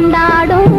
கொண்டாடும்